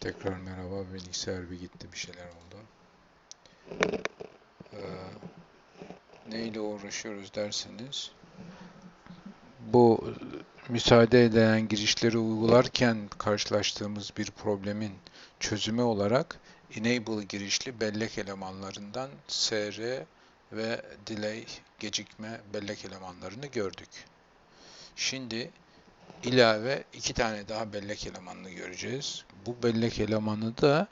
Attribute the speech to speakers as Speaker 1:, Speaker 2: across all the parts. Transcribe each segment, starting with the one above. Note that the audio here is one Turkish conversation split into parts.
Speaker 1: Tekrar merhaba. Bilgisayar bir gitti bir şeyler oldu. Ee, neyle uğraşıyoruz derseniz bu müsaade edilen girişleri uygularken karşılaştığımız bir problemin çözümü olarak enable girişli bellek elemanlarından SR ve delay gecikme bellek elemanlarını gördük. Şimdi ilave iki tane daha bellek elemanını göreceğiz. Bu bellek elemanı da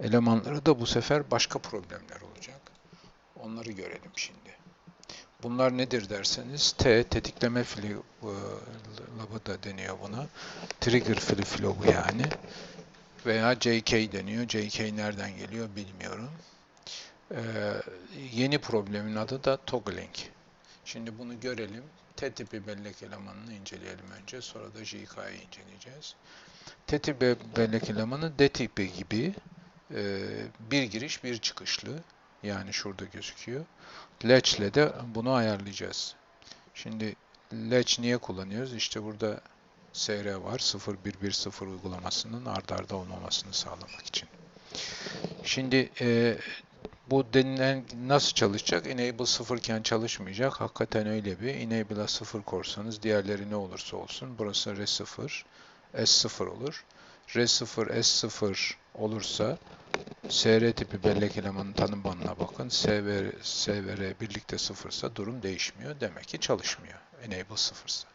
Speaker 1: elemanları da bu sefer başka problemler olacak. Onları görelim şimdi. Bunlar nedir derseniz T tetikleme flip'ı da deniyor buna. Trigger flop'u yani. Veya JK deniyor. JK nereden geliyor bilmiyorum. Ee, yeni problemin adı da toggling. Şimdi bunu görelim. T tipi bellek elemanını inceleyelim önce. Sonra da JK'yı inceleyeceğiz. T tipi bellek elemanı D tipi gibi e, bir giriş bir çıkışlı. Yani şurada gözüküyor. Latch ile de bunu ayarlayacağız. Şimdi latch niye kullanıyoruz? İşte burada SR var. 0110 uygulamasının ard arda olmamasını sağlamak için. Şimdi e, bu denilen nasıl çalışacak? Enable 0 iken çalışmayacak. Hakikaten öyle bir. Enable'a 0 korsanız diğerleri ne olursa olsun. Burası R0, S0 olur. R0, S0 olursa SR tipi bellek elemanın tanım banına bakın. S ve, S ve R birlikte sıfırsa durum değişmiyor. Demek ki çalışmıyor. Enable sıfırsa.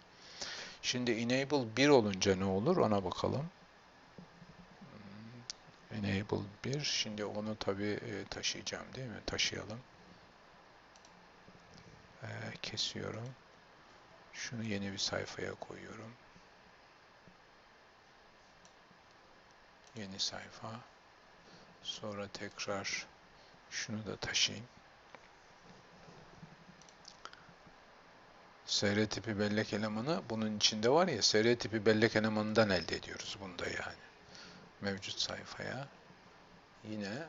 Speaker 1: Şimdi enable 1 olunca ne olur ona bakalım. Enable 1. Şimdi onu tabi taşıyacağım değil mi? Taşıyalım. Ee, kesiyorum. Şunu yeni bir sayfaya koyuyorum. Yeni sayfa. Sonra tekrar şunu da taşıyayım. SR tipi bellek elemanı bunun içinde var ya SR tipi bellek elemanından elde ediyoruz bunda yani. Mevcut sayfaya. Yine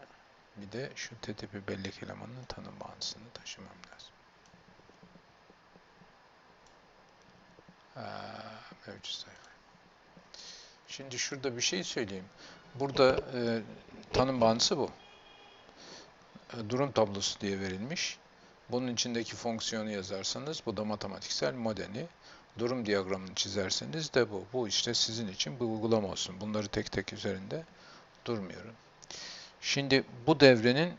Speaker 1: bir de şu T tipi bellek elemanının tanım bağıntısını taşımam lazım. Mevcut sayfa. Şimdi şurada bir şey söyleyeyim. Burada e, tanım bağıntısı bu. E, durum tablosu diye verilmiş. Bunun içindeki fonksiyonu yazarsanız bu da matematiksel modeli. Durum diyagramını çizerseniz de bu. Bu işte sizin için bir uygulama olsun. Bunları tek tek üzerinde durmuyorum. Şimdi bu devrenin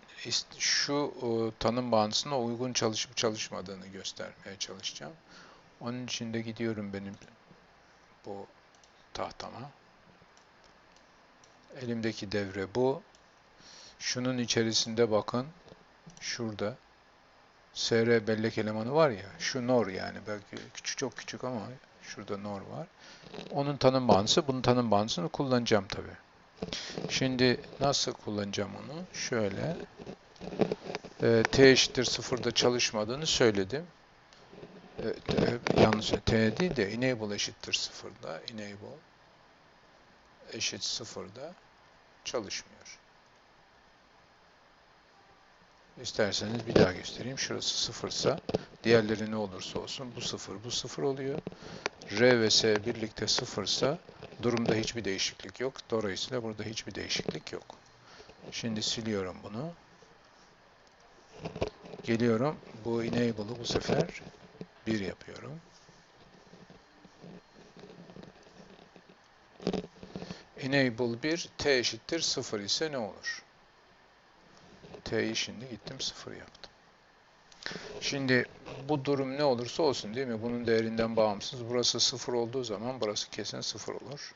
Speaker 1: şu e, tanım bağıntısına uygun çalışıp çalışmadığını göstermeye çalışacağım. Onun için de gidiyorum benim bu tahtama. Elimdeki devre bu. Şunun içerisinde bakın. Şurada. SR bellek elemanı var ya. Şu NOR yani. Belki küçük çok küçük ama şurada NOR var. Onun tanım bağıntısı. Bunun tanım bağıntısını kullanacağım tabi. Şimdi nasıl kullanacağım onu? Şöyle. E, T eşittir sıfırda çalışmadığını söyledim. E, e, yalnız T değil de enable eşittir sıfırda. Enable eşit sıfırda çalışmıyor. İsterseniz bir daha göstereyim. Şurası sıfırsa diğerleri ne olursa olsun bu sıfır bu sıfır oluyor. R ve S birlikte sıfırsa durumda hiçbir değişiklik yok. Dolayısıyla burada hiçbir değişiklik yok. Şimdi siliyorum bunu. Geliyorum. Bu enable'ı bu sefer 1 yapıyorum. Enable 1 t eşittir 0 ise ne olur? T'yi şimdi gittim 0 yaptım. Şimdi bu durum ne olursa olsun değil mi? Bunun değerinden bağımsız. Burası 0 olduğu zaman burası kesin 0 olur.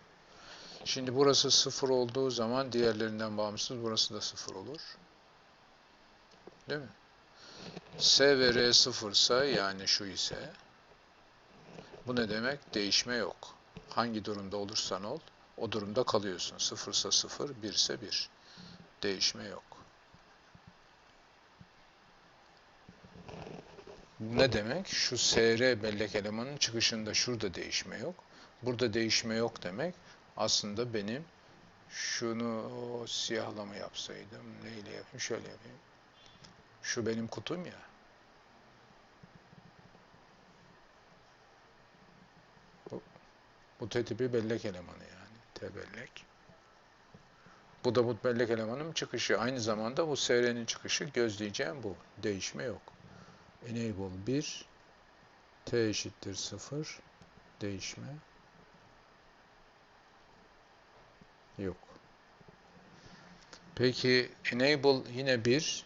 Speaker 1: Şimdi burası 0 olduğu zaman diğerlerinden bağımsız burası da 0 olur. Değil mi? S ve R 0 ise yani şu ise bu ne demek? Değişme yok. Hangi durumda olursan ol o durumda kalıyorsun. 0 ise 0, 1 ise 1. Değişme yok. Ne demek? Şu SR bellek elemanın çıkışında şurada değişme yok. Burada değişme yok demek. Aslında benim şunu siyahla mı yapsaydım, neyle yapayım, şöyle yapayım. Şu benim kutum ya. Bu, bu T tipi bellek elemanı yani. T bellek. Bu da bu bellek elemanının çıkışı. Aynı zamanda bu SR'nin çıkışı gözleyeceğim bu. Değişme yok. Enable 1 T eşittir 0 değişme yok. Peki enable yine 1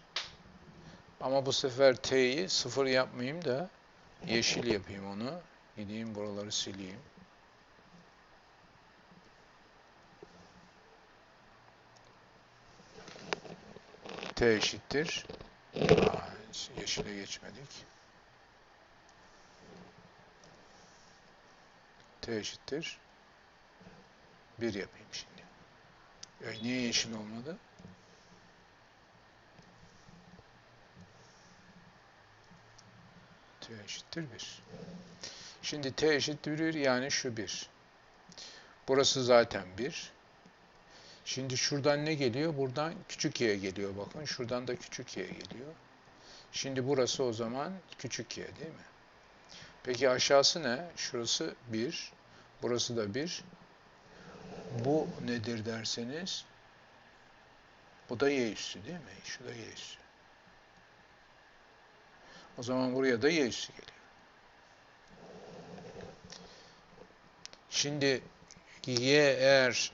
Speaker 1: ama bu sefer T'yi 0 yapmayayım da yeşil yapayım onu. Gideyim buraları sileyim. T eşittir. Aa, yeşile geçmedik. T eşittir. 1 yapayım şimdi. Ya niye yeşil olmadı? T eşittir 1. Şimdi T eşittir 1 yani şu 1. Burası zaten 1. Şimdi şuradan ne geliyor? Buradan küçük y geliyor bakın. Şuradan da küçük y geliyor. Şimdi burası o zaman küçük y değil mi? Peki aşağısı ne? Şurası 1. Burası da 1. Bu nedir derseniz bu da y üssü değil mi? Şu da y üssü. O zaman buraya da y üssü geliyor. Şimdi y eğer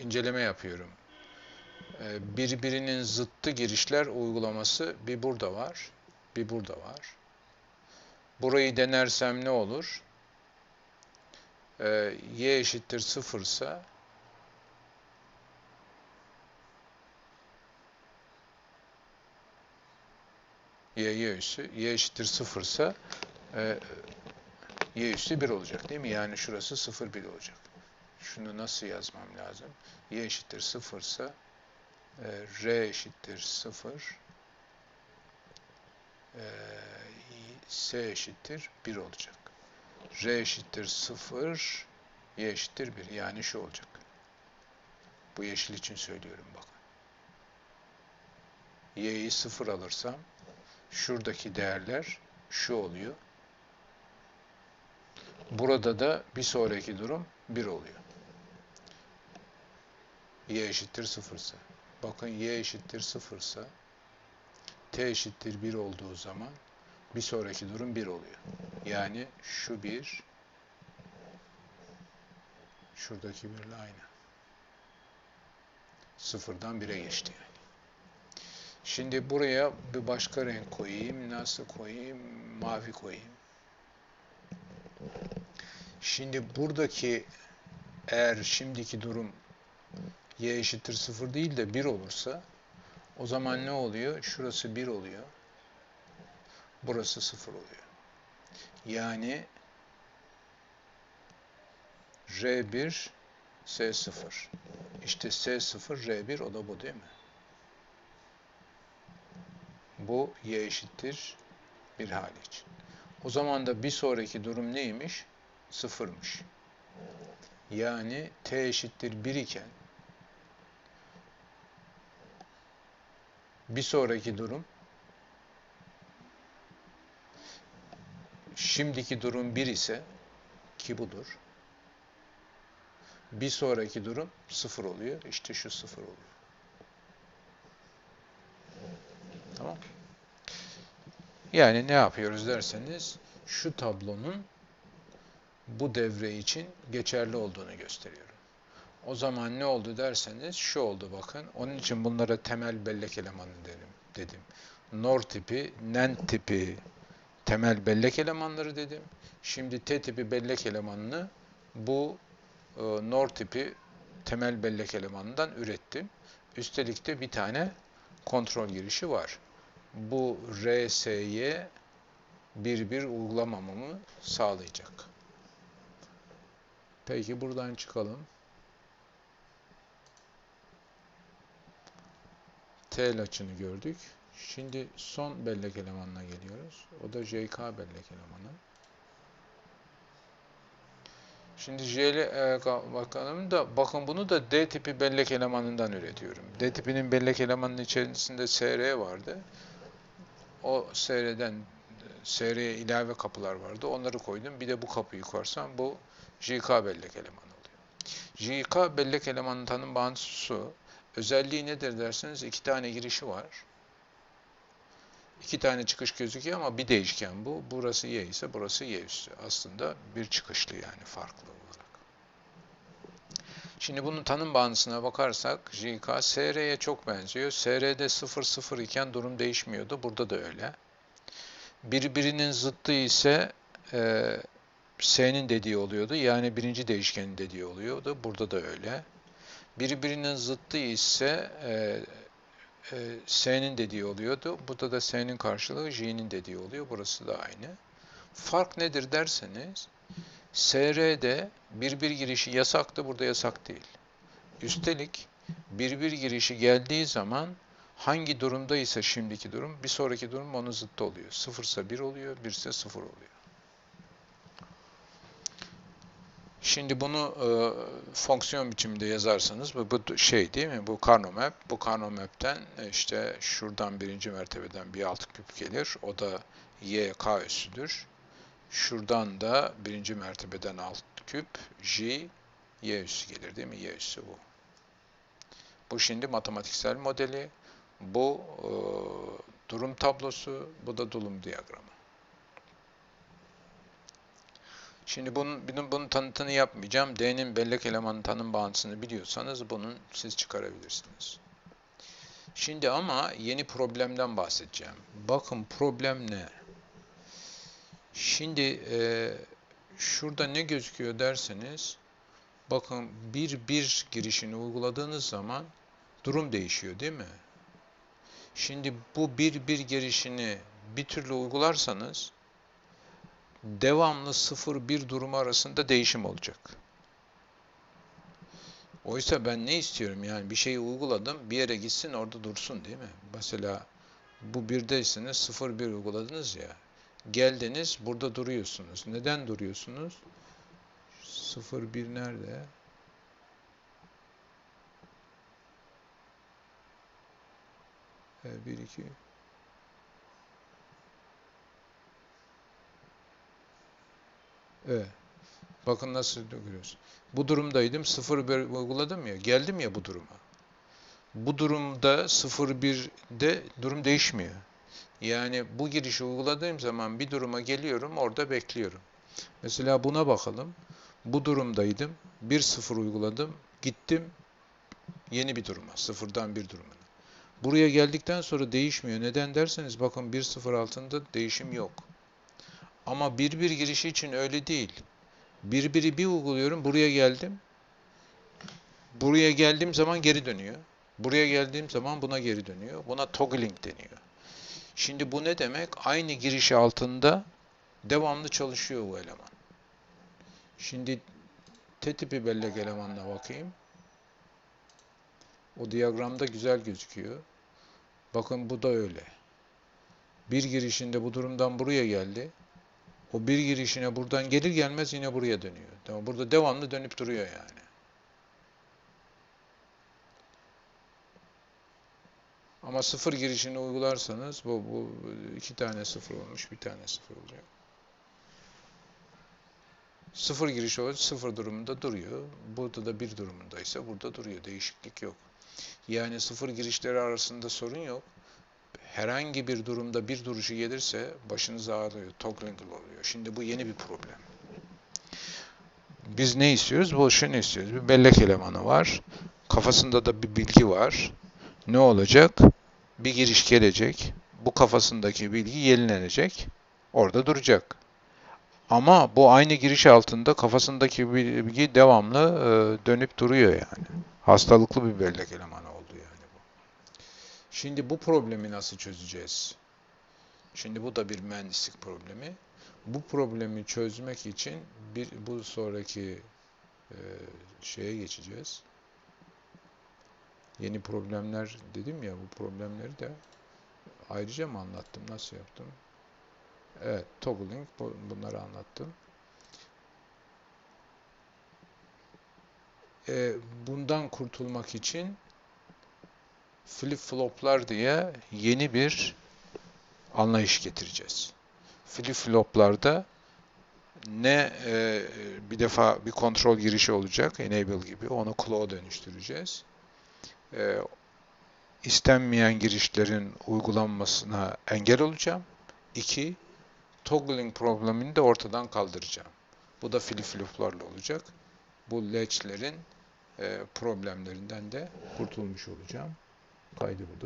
Speaker 1: inceleme yapıyorum. Ee, birbirinin zıttı girişler uygulaması bir burada var, bir burada var. Burayı denersem ne olur? Ee, y eşittir 0 ise y, y üssü, y eşittir 0 ise y üssü 1 olacak değil mi? Yani şurası 0, 1 olacak. Şunu nasıl yazmam lazım? y eşittir 0 ise r eşittir 0 e, s eşittir 1 olacak. r eşittir 0 y eşittir 1. Yani şu olacak. Bu yeşil için söylüyorum bakın. y'yi 0 alırsam şuradaki değerler şu oluyor. Burada da bir sonraki durum 1 oluyor. y eşittir 0 ise. Bakın y eşittir 0 ise t eşittir 1 olduğu zaman bir sonraki durum 1 oluyor. Yani şu 1 şuradaki 1 ile aynı. Sıfırdan 1'e geçti yani. Şimdi buraya bir başka renk koyayım. Nasıl koyayım? Mavi koyayım. Şimdi buradaki eğer şimdiki durum y eşittir 0 değil de 1 olursa o zaman ne oluyor? Şurası 1 oluyor. Burası 0 oluyor. Yani R1 S0. İşte S0 R1 o da bu değil mi? Bu y eşittir bir hali için. O zaman da bir sonraki durum neymiş? Sıfırmış. Yani t eşittir 1 iken bir sonraki durum şimdiki durum 1 ise ki budur. Bir sonraki durum 0 oluyor. İşte şu 0 oluyor. Tamam. Yani ne yapıyoruz derseniz şu tablonun bu devre için geçerli olduğunu gösteriyorum. O zaman ne oldu derseniz şu oldu bakın. Onun için bunlara temel bellek elemanı dedim. dedim. NOR tipi, NAND tipi temel bellek elemanları dedim. Şimdi T tipi bellek elemanını bu e, NOR tipi temel bellek elemanından ürettim. Üstelik de bir tane kontrol girişi var. Bu RS'ye bir bir uygulamamamı sağlayacak. Peki buradan çıkalım. T açını gördük. Şimdi son bellek elemanına geliyoruz. O da JK bellek elemanı. Şimdi JL e, bakalım da bakın bunu da D tipi bellek elemanından üretiyorum. D tipinin bellek elemanının içerisinde SR vardı. O SR'den SR'ye ilave kapılar vardı. Onları koydum. Bir de bu kapıyı koysam bu JK bellek elemanı oluyor. JK bellek elemanı tanım bağıntısı. Özelliği nedir derseniz iki tane girişi var. İki tane çıkış gözüküyor ama bir değişken bu. Burası y ise burası y üssü. Aslında bir çıkışlı yani farklı olarak. Şimdi bunun tanım bağıntısına bakarsak JK SR'ye çok benziyor. SR'de 0 0 iken durum değişmiyordu. Burada da öyle. Birbirinin zıttı ise e, S'nin dediği oluyordu. Yani birinci değişkenin dediği oluyordu. Burada da öyle. Birbirinin zıttı ise e, e, S'nin dediği oluyordu. Burada da S'nin karşılığı J'nin dediği oluyor. Burası da aynı. Fark nedir derseniz SR'de bir bir girişi yasaktı. Burada yasak değil. Üstelik bir bir girişi geldiği zaman hangi durumdaysa şimdiki durum bir sonraki durum onun zıttı oluyor. Sıfırsa bir oluyor, birse sıfır oluyor. Şimdi bunu e, fonksiyon biçiminde yazarsanız bu, bu şey değil mi? Bu Carnot map. Bu Carnot map'ten e, işte şuradan birinci mertebeden bir alt küp gelir. O da y k üssüdür. Şuradan da birinci mertebeden alt küp j y üssü gelir değil mi? Y üssü bu. Bu şimdi matematiksel modeli. Bu e, durum tablosu. Bu da durum diyagramı. Şimdi bunun, bunun, bunun tanıtını yapmayacağım. D'nin bellek elemanı tanım bağıntısını biliyorsanız bunun siz çıkarabilirsiniz. Şimdi ama yeni problemden bahsedeceğim. Bakın problem ne? Şimdi e, şurada ne gözüküyor derseniz bakın bir bir girişini uyguladığınız zaman durum değişiyor değil mi? Şimdi bu bir bir girişini bir türlü uygularsanız devamlı 0-1 durumu arasında değişim olacak. Oysa ben ne istiyorum yani bir şeyi uyguladım bir yere gitsin orada dursun değil mi? Mesela bu birdeyseniz 0-1 uyguladınız ya geldiniz burada duruyorsunuz. Neden duruyorsunuz? 0-1 nerede? Evet, 1 Evet. Bakın nasıl görüyoruz. Bu durumdaydım. 0-1 uyguladım ya. Geldim ya bu duruma. Bu durumda 0-1'de durum değişmiyor. Yani bu girişi uyguladığım zaman bir duruma geliyorum. Orada bekliyorum. Mesela buna bakalım. Bu durumdaydım. 1-0 uyguladım. Gittim yeni bir duruma. Sıfırdan bir durumuna. Buraya geldikten sonra değişmiyor. Neden derseniz bakın 1-0 altında değişim yok. Ama bir bir girişi için öyle değil. Bir biri bir uyguluyorum. Buraya geldim. Buraya geldiğim zaman geri dönüyor. Buraya geldiğim zaman buna geri dönüyor. Buna toggling deniyor. Şimdi bu ne demek? Aynı giriş altında devamlı çalışıyor bu eleman. Şimdi T tipi bellek elemanına bakayım. O diyagramda güzel gözüküyor. Bakın bu da öyle. Bir girişinde bu durumdan buraya geldi. O bir girişine buradan gelir gelmez yine buraya dönüyor. Tamam, burada devamlı dönüp duruyor yani. Ama sıfır girişini uygularsanız bu, bu iki tane sıfır olmuş, bir tane sıfır olacak. Sıfır giriş olacak, sıfır durumunda duruyor. Burada da bir durumundaysa burada duruyor. Değişiklik yok. Yani sıfır girişleri arasında sorun yok herhangi bir durumda bir duruşu gelirse başınız ağrıyor, toggling oluyor. Şimdi bu yeni bir problem. Biz ne istiyoruz? Bu şunu istiyoruz. Bir bellek elemanı var. Kafasında da bir bilgi var. Ne olacak? Bir giriş gelecek. Bu kafasındaki bilgi yenilenecek. Orada duracak. Ama bu aynı giriş altında kafasındaki bilgi devamlı dönüp duruyor yani. Hastalıklı bir bellek elemanı. Şimdi bu problemi nasıl çözeceğiz? Şimdi bu da bir mühendislik problemi. Bu problemi çözmek için bir bu sonraki e, şeye geçeceğiz. Yeni problemler dedim ya bu problemleri de ayrıca mı anlattım? Nasıl yaptım? Evet, toggling bunları anlattım. E, bundan kurtulmak için flip-floplar diye yeni bir anlayış getireceğiz. Flip-floplarda ne e, bir defa bir kontrol girişi olacak enable gibi onu claw dönüştüreceğiz. E, istenmeyen girişlerin uygulanmasına engel olacağım. İki, toggling problemini de ortadan kaldıracağım. Bu da flip floplarla olacak. Bu latch'lerin e, problemlerinden de kurtulmuş olacağım. Kaydı burada